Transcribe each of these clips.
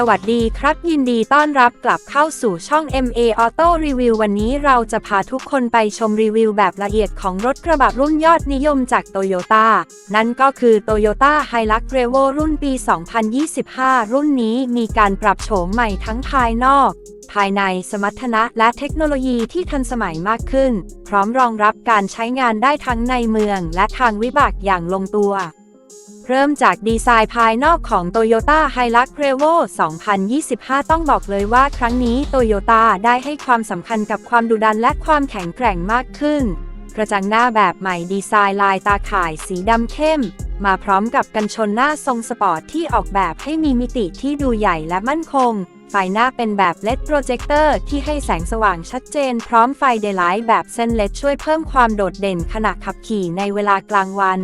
สวัสดีครับยินดีต้อนรับกลับเข้าสู่ช่อง MA Auto Review วันนี้เราจะพาทุกคนไปชมรีวิวแบบละเอียดของรถกระบะรุ่นยอดนิยมจากโตโยต้านั่นก็คือ Toyota Hilux Revo รุ่นปี 2025 รุ่นนี้มีการปรับโฉมใหม่ทั้งภายนอก ภายในสมรรถนะและเทคโนโลยีที่ทันสมัยมากขึ้น พร้อมรองรับการใช้งานได้ทั้งในเมืองและทางวิบากอย่างลงตัว เริ่มจากดีไซน์ภายนอกของ Toyota Hilux Revo 2025 ต้องบอกเลยว่าครั้งนี้ Toyota ได้ให้ความสำคัญกับความดุดันและความแข็งแกร่งมากขึ้น กระจังหน้าแบบใหม่ดีไซน์ลายตาข่ายสีดำเข้ม มาพร้อมกับกันชนหน้าทรงสปอร์ตที่ออกแบบให้มีมิติที่ดูใหญ่และมั่นคง ไฟหน้าเป็นแบบ LED โปรเจคเตอร์ที่ให้แสงสว่างชัดเจน พร้อมไฟเดย์ไลท์แบบเส้น LED ช่วยเพิ่มความโดดเด่นขณะขับขี่ในเวลากลางวัน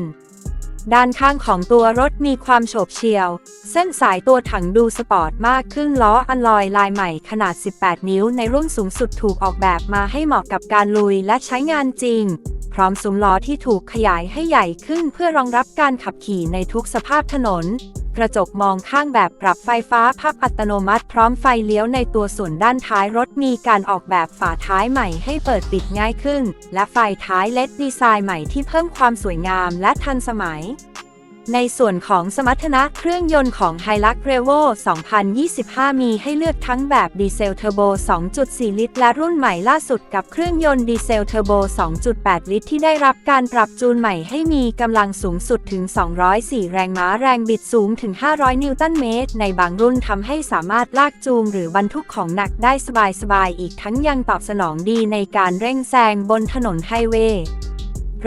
ด้านข้างของตัวรถมีความโฉบเฉี่ยว เส้นสายตัวถังดูสปอร์ตมากขึ้นล้ออัลลอยลายใหม่ขนาด 18 นิ้วในรุ่นสูงสุดถูกออกแบบมาให้เหมาะกับการลุยและใช้งานจริง พร้อมซุ้มล้อที่ถูกขยายให้ใหญ่ขึ้นเพื่อรองรับการขับขี่ในทุกสภาพถนน กระจกมองข้างแบบปรับไฟฟ้าพับอัตโนมัติพร้อมไฟเลี้ยวในตัวส่วนด้านท้ายรถมีการออกแบบฝาท้ายใหม่ให้เปิดปิดง่ายขึ้น และไฟท้ายเลดดีไซน์ใหม่ที่เพิ่มความสวยงามและทันสมัย ในส่วนของสมรรถนะเครื่องยนต์ของ Hilux Revo 2025 มีให้เลือกทั้งแบบดีเซลเทอร์โบ 2.4 ลิตร และรุ่นใหม่ล่าสุดกับเครื่องยนต์ดีเซลเทอร์โบ 2.8 ลิตร ที่ได้รับการปรับจูนใหม่ให้มีกำลังสูงสุดถึง 204 แรงม้าแรงบิดสูงถึง 500 นิวตันเมตร ในบางรุ่นทำให้สามารถลากจูงหรือบรรทุกของหนักได้สบายๆ อีกทั้งยังตอบสนองดีในการเร่งแซงบนถนนไฮเวย์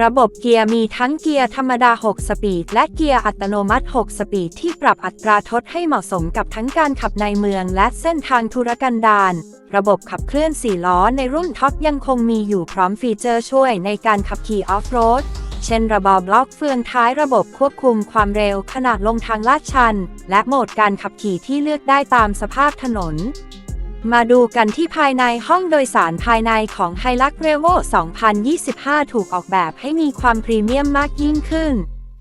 ระบบเกียร์มีทั้งเกียร์ธรรมดา 6 สปีด และเกียร์อัตโนมัติ 6 สปีด ที่ปรับอัตราทดให้เหมาะสมกับทั้งการขับในเมืองและเส้นทางธุรกันดาร ระบบขับเคลื่อน 4 ล้อในรุ่นท็อปยังคงมีอยู่พร้อมฟีเจอร์ช่วยในการขับขี่ออฟโรด เช่นระบบล็อกเฟืองท้ายระบบควบคุมความเร็วขนาดลงทางลาดชัน และโหมดการขับขี่ที่เลือกได้ตามสภาพถนน มาดูกันที่ภายในห้องโดยสารภายในของ Hilux Revo 2025 ถูกออกแบบให้มีความพรีเมียมมากยิ่งขึ้น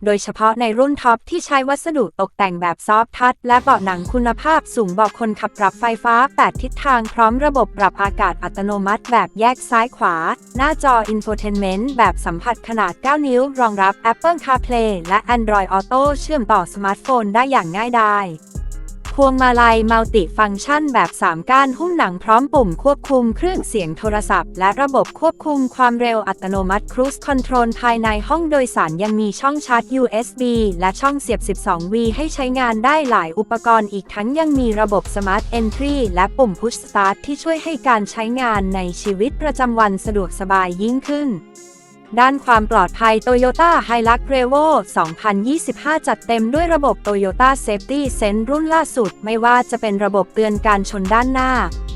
โดยเฉพาะในรุ่นท็อปที่ใช้วัสดุตกแต่งแบบซอฟท์ทัชและเบาะหนังคุณภาพสูงเบาะคนขับปรับไฟฟ้า 8 ทิศทางพร้อมระบบปรับอากาศอัตโนมัติแบบแยกซ้ายขวา หน้าจอ Infotainment แบบสัมผัสขนาด 9 นิ้ว รองรับ Apple CarPlay และ Android Auto เชื่อมต่อสมาร์ทโฟนได้อย่างง่ายดาย พวงมาลัยมัลติฟังก์ชันแบบ 3 ก้านหุ้มหนังพร้อมปุ่มควบคุมเครื่องเสียงโทรศัพท์ และระบบควบคุมความเร็วอัตโนมัติ Cruise Control ภายในห้องโดยสารยังมีช่องชาร์จ USB และช่องเสียบ 12V ให้ใช้งานได้หลายอุปกรณ์อีกทั้งยังมีระบบ Smart Entry และปุ่ม Push Start ที่ช่วยให้การใช้งานในชีวิตประจำวันสะดวกสบายยิ่งขึ้น ด้านความปลอดภัย Toyota Hilux Revo 2025 จัดเต็มด้วยระบบ Toyota Safety Sense รุ่นล่าสุด ไม่ว่าจะเป็นระบบเตือนการชนด้านหน้า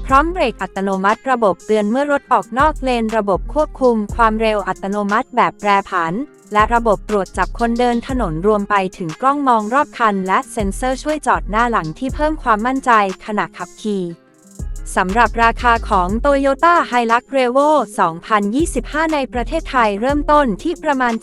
พร้อมเบรกอัตโนมัติ ระบบเตือนเมื่อรถออกนอกเลน ระบบควบคุมความเร็วอัตโนมัติแบบแปรผัน และระบบตรวจจับคนเดินถนนรวมไปถึงกล้องมองรอบคัน และเซ็นเซอร์ช่วยจอดหน้าหลังที่เพิ่มความมั่นใจขณะขับขี่ สำหรับราคาของ Toyota Hilux Revo 2025 ในประเทศไทยเริ่มต้นที่ประมาณ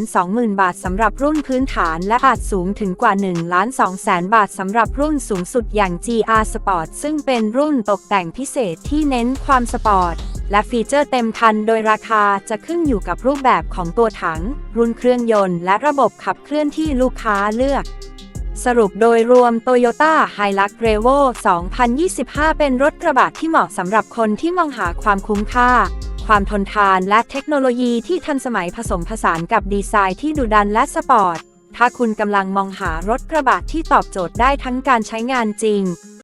720,000 บาทสำหรับรุ่นพื้นฐานและอาจสูงถึงกว่า 1 ล้าน2แสนบาทสำหรับรุ่นสูงสุดอย่าง GR Sport ซึ่งเป็นรุ่นตกแต่งพิเศษที่เน้นความสปอร์ตและฟีเจอร์เต็มคันโดยราคาจะขึ้นอยู่กับรูปแบบของตัวถัง รุ่นเครื่องยนต์ และระบบขับเคลื่อนที่ลูกค้าเลือก สรุปโดยรวม Toyota Hilux Revo 2025 เป็นรถกระบะที่เหมาะสำหรับคนที่มองหาความคุ้มค่า ความทนทานและเทคโนโลยีที่ทันสมัยผสมผสานกับดีไซน์ที่ดุดันและสปอร์ต ถ้าคุณกำลังมองหารถกระบะที่ตอบโจทย์ได้ทั้งการใช้งานจริง